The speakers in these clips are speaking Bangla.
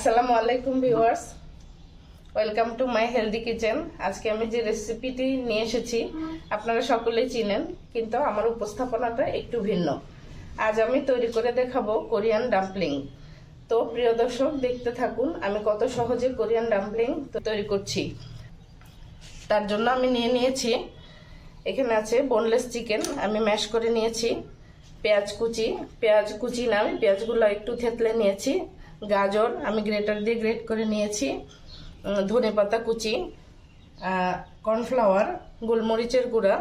আসসালামু আলাইকুম viewers. Welcome to my healthy kitchen আজকে আমি যে রেসিপিটি নিয়ে এসেছি, আপনারা সকলেই চিনেন, কিন্তু আমার উপস্থাপনাটা একটু ভিন্ন। আজ আমি তৈরি করে দেখাবো কোরিয়ান ডাম্পলিং তো প্রিয় দর্শক, দেখতে থাকুন, আমি কত সহজে কোরিয়ান ডাম্পলিং তৈরি করছি। তার জন্য আমি নিয়ে নিয়েছি, এখানে আছে বোনলেস চিকেন আমি ম্যাশ করে নিয়েছি। পেঁয়াজ কুচি পেঁয়াজ কুচি না, আমি পেঁয়াজগুলো একটু থেতলে নিয়েছি। গাজর আমি গ্রেটার দিয়ে গ্রেট করে নিয়েছি ধনে পাতা, কুচি কর্নফ্লাওয়ার, গোলমরিচের গুঁড়া,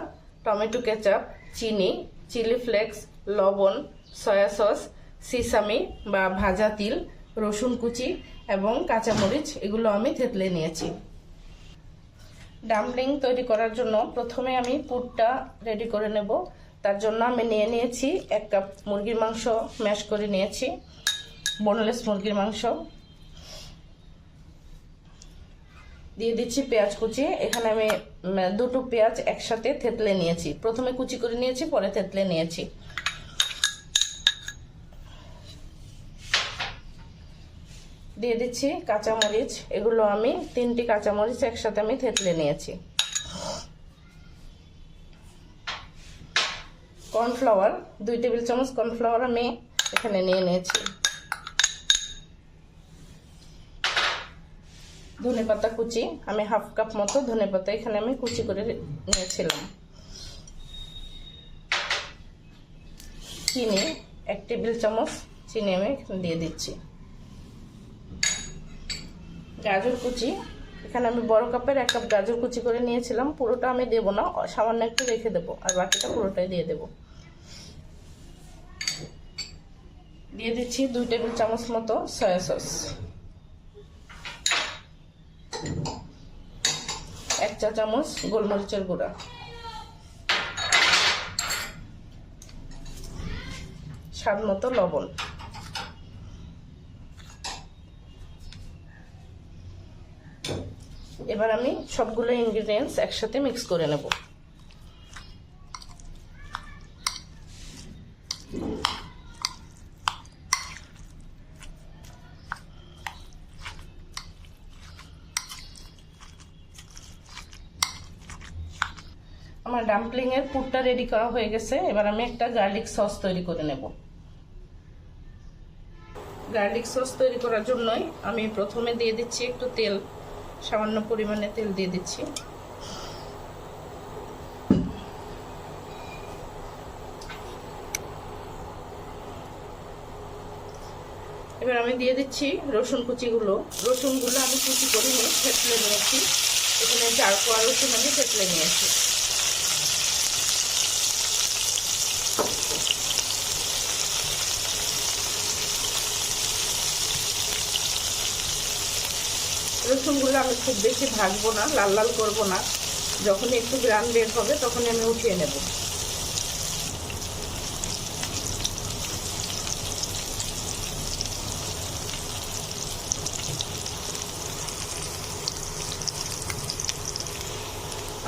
টমেটো কেচাপ, চিনি, চিলি ফ্লেক্স, লবণ, সয়া সস, সিসামি বা ভাজা তিল, রসুন কুচি এবং কাঁচামরিচ, এগুলো আমি থেতলে নিয়েছি। ডাম্পলিং তৈরি করার জন্য প্রথমে আমি পুরটা রেডি করে নেব। তার জন্য আমি নিয়ে নিয়েছি এক কাপ মুরগির মাংস ম্যাশ করে নিয়েছি। বোনলেস মুরগির মাংস। দিয়ে দিচ্ছি পেঁয়াজ কুচি। এখানে আমি দুটো পেঁয়াজ একসাথে থেতলে নিয়েছি। প্রথমে কুচি করে নিয়েছি, পরে থেতলে নিয়েছি। দিয়ে দিচ্ছি কাঁচামরিচ। এগুলো আমি তিনটি কাঁচামরিচ একসাথে আমি থেতলে নিয়েছি। কর্নফ্লাওয়ার, দুই টেবিল চামচ কর্নফ্লাওয়ার আমি এখানে নিয়ে নিয়েছি। ধনে পাতা কুচি, আমি হাফ কাপ মতো ধনে পাতা এখানে আমি কুচি করে নিয়েছিলাম। চিনি, এক টেবিল চামচ চিনি আমি দিয়ে দিচ্ছি। গাজর কুচি, এখানে আমি বড় কাপের এক কাপ গাজর কুচি করে নিয়েছিলাম, পুরোটা আমি দেব না, সামান্য একটু রেখে দেবো, আর বাকিটা পুরোটাই দিয়ে দেব। দিয়ে দিচ্ছি দুই টেবিল চামচ মতো সয়া সস। চা চামচ, গোলমরিচের গুঁড়া। স্বাদ মতো লবণ। এবার আমি সবগুলো ইনগ্রিডিয়েন্টস একসাথে মিক্স করে নেব। আমার ডাম্পলিং এর পুরটা রেডি করা হয়ে গেছে। এবার আমি একটা গার্লিক সস তৈরি করে নেব। গার্লিক সস তৈরি করার জন্যই আমি প্রথমে দিয়ে দিচ্ছি একটু তেল। সামান্য পরিমাণে তেল দিয়ে দিচ্ছি। এবার আমি দিয়ে দিচ্ছি রসুন কুচিগুলো। রসুনগুলো আমি কুচি করে নিয়ে থেতলে নিয়েছি। এখানে চার কোয়া রসুন আমি থেতলে নিয়েছি। রসুনগুলো আমি খুব বেশি ভাজবো না, লাল লাল করব না। যখন একটু গ্রান বের হবে তখনই আমি উঠিয়ে নেব।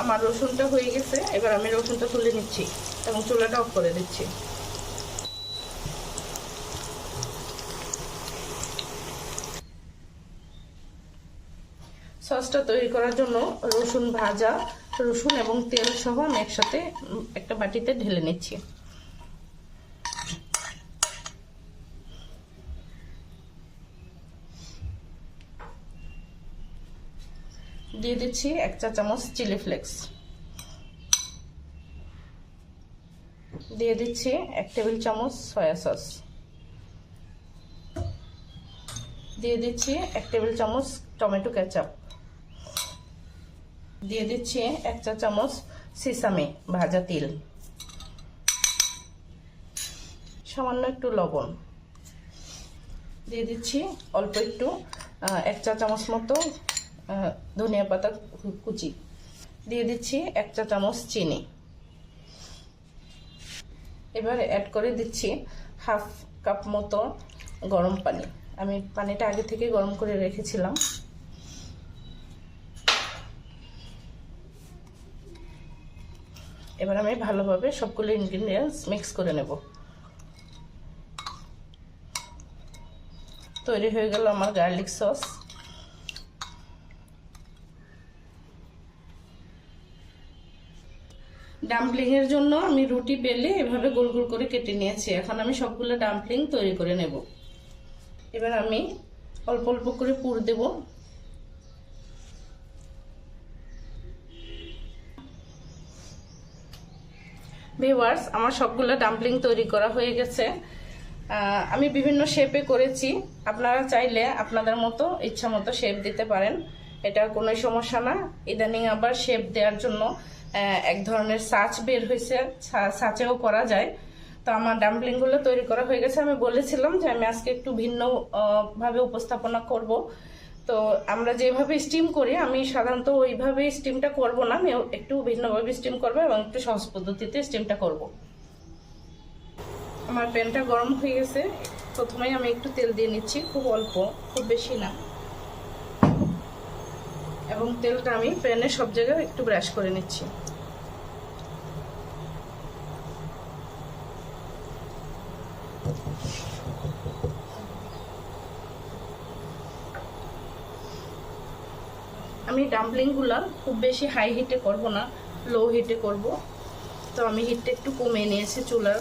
আমার রসুনটা হয়ে গেছে, এবার আমি রসুনটা তুলে নিচ্ছি এবং চুলাটা অফ করে দিচ্ছি। সসটা তৈরি করার জন্য রসুন ভাজা, রসুন এবং তেল সহ আমি একসাথে একটা বাটিতে ঢেলে নিচ্ছি। দিয়ে দিচ্ছি এক চা চামচ চিলি ফ্লেক্স। দিয়ে দিচ্ছি এক টেবিল চামচ সয়া সস। দিয়ে দিচ্ছি এক টেবিল চামচ টমেটো কেচাপ। দিয়ে দিচ্ছি এক চা চামচ সিসামি ভাজা তিল। সামান্য একটু লবণ। দিয়ে দিচ্ছি অল্প একটু এক চা চামচ মতো ধনিয়া পাতা কুচি। দিয়ে দিচ্ছি এক চা চামচ চিনি। এবার অ্যাড করে দিচ্ছি হাফ কাপ মতো গরম পানি। আমি পানিটা আগে থেকে গরম করে রেখেছিলাম। এবার আমি ভালোভাবে সবগুলো ইনগ্রিডিয়েন্টস মিক্স করে নেব। তৈরি হয়ে গেল আমার গার্লিক সস ডাম্পলিং এর জন্য আমি রুটি বেলে এভাবে গোল গোল করে কেটে নিয়েছি। এখন আমি সবগুলো ডাম্পলিং তৈরি করে নেব। এবার আমি অল্প অল্প করে পুর দেব। ভিওয়ার্স আমার সবগুলো ডাম্পলিং তৈরি করা হয়ে গেছে। আমি বিভিন্ন শেপে করেছি। আপনারা চাইলে আপনাদের মতো, ইচ্ছা মতো শেপ দিতে পারেন। এটা কোনো সমস্যা না। ইদানিং আবার শেপ দেওয়ার জন্য এক ধরনের সাচ বের হয়েছে। সাচেও করা যায়। তো আমার ডাম্পলিংগুলো তৈরি করা হয়ে গেছে। আমি বলেছিলাম যে আমি আজকে একটু ভিন্নভাবে উপস্থাপনা করব। তো আমরা যেভাবে স্টিম করি, আমি সাধারণত ওইভাবে স্টিমটা করব না, আমি একটু ভিন্নভাবে স্টিম করব এবং একটু সহজ পদ্ধতিতে স্টিমটা করব। আমার প্যানটা গরম হয়ে গেছে। প্রথমে আমি একটু তেল দিয়ে নিচ্ছি, খুব অল্প, খুব বেশি না। এবং তেলটা আমি প্যানে সব জায়গায় একটু ব্রাশ করে নিচ্ছি। আমি ডাম্পলিংগুলো খুব বেশি হাই হিটে করব না লো হিটে করব। তো আমি হিটটা একটু কমিয়ে নিয়েছি চুলার।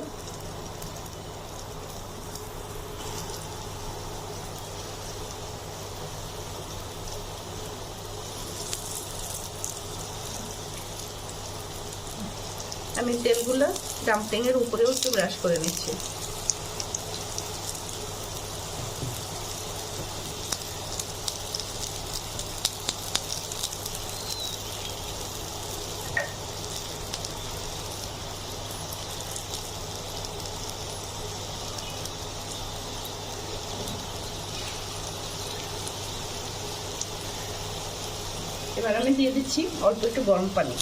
আমি তেলগুলো ডাম্পলিংয়ের উপরেও একটু ব্রাশ করে নিচ্ছি। এবার আমি দিয়ে দিচ্ছি অল্প একটু গরম পানি।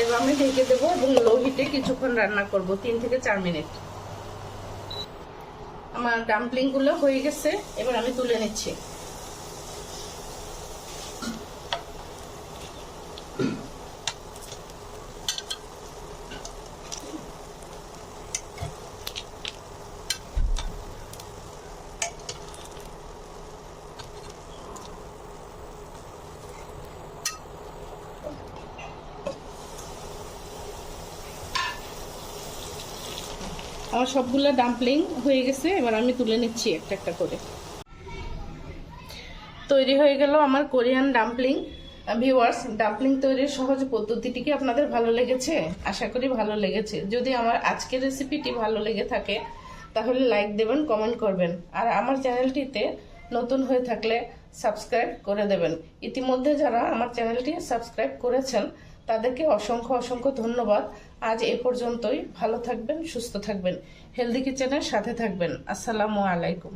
এবার আমি ঢেকে দেবো এবং লো হিটে কিছুক্ষণ রান্না করব, তিন থেকে চার মিনিট। আমার ডাম্পলিংগুলো হয়ে গেছে, এবার আমি তুলে নিচ্ছি। আমার সবগুলো ডাম্পলিং হয়ে গেছে, এবার আমি তুলে নিচ্ছি একটা একটা করে। তৈরি হয়ে গেল আমার কোরিয়ান ডাম্পলিং ভিউয়ার্স ডাম্পলিং তৈরির সহজ পদ্ধতিটি কি আপনাদের ভালো লেগেছে? আশা করি ভালো লেগেছে। যদি আমার আজকের রেসিপিটি ভালো লেগে থাকে, তাহলে লাইক দেবেন কমেন্ট করবেন। আর আমার চ্যানেলটিতে নতুন হয়ে থাকলে সাবস্ক্রাইব করে দেবেন। ইতিমধ্যে যারা আমার চ্যানেলটি সাবস্ক্রাইব করেছেন তাদেরকে অসংখ্য অসংখ্য ধন্যবাদ। আজ এ পর্যন্তই। ভালো থাকবেন, সুস্থ থাকবেন। হেলদি কিচেনের সাথে থাকবেন। আসসালামু আলাইকুম।